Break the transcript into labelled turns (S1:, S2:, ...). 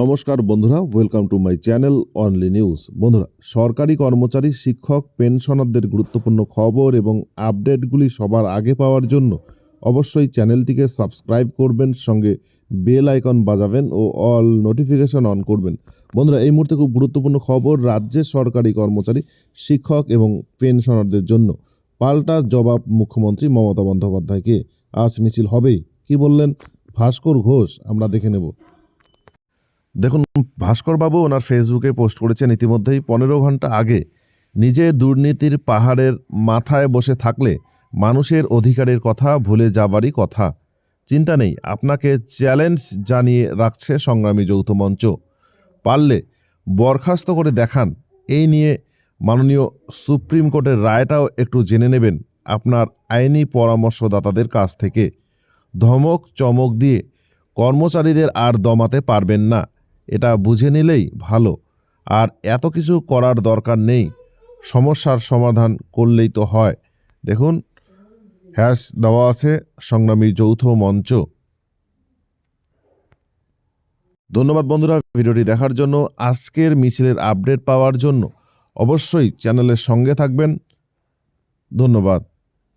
S1: নমস্কার বন্ধুরা welcome to my channel only news বন্ধুরা, সরকারি কর্মচারী, শিক্ষক, পেনশনারদের গুরুত্বপূর্ণ খবর এবং আপডেটগুলি সবার আগে পাওয়ার জন্য অবশ্যই চ্যানেলটিকে সাবস্ক্রাইব করবেন, সঙ্গে বেল আইকন বাজাবেন ও অল নোটিফিকেশন অন করবেন। বন্ধুরা, এই মুহূর্তে খুব গুরুত্বপূর্ণ খবর রাজ্যের সরকারি কর্মচারী, শিক্ষক এবং পেনশনারদের জন্য পাল্টা জবাব মুখ্যমন্ত্রী মমতা বন্দ্যোপাধ্যায়কে। আজ মিছিল হবেই, কি বললেন ভাস্কর ঘোষ? আমরা দেখে নেব। দেখুন, ভাস্করবাবু ওনার ফেসবুকে পোস্ট করেছেন ইতিমধ্যেই পনেরো ঘণ্টা আগে। নিজে দুর্নীতির পাহাড়ের মাথায় বসে থাকলে মানুষের অধিকারের কথা ভুলে যাবারই কথা। চিন্তা নেই, আপনাকে চ্যালেঞ্জ জানিয়ে রাখছে সংগ্রামী যৌথ মঞ্চ। পারলে বরখাস্ত করে দেখান। এই নিয়ে মাননীয় সুপ্রিম কোর্টের রায়টাও একটু জেনে নেবেন আপনার আইনি পরামর্শদাতাদের কাছ থেকে। ধমক চমক দিয়ে কর্মচারীদের আর দমাতে পারবেন না। এটা বুঝে নিলেই ভালো। আর এত কিছু করার দরকার নেই। সমস্যার সমাধান করলেই তো হয়। দেখুন, হ্যাশ দেওয়া আছে সংগ্রামী যৌথ মঞ্চ। ধন্যবাদ বন্ধুরা ভিডিওটি দেখার জন্য। আজকের মিছিলের আপডেট পাওয়ার জন্য অবশ্যই চ্যানেলের সঙ্গে থাকবেন। ধন্যবাদ।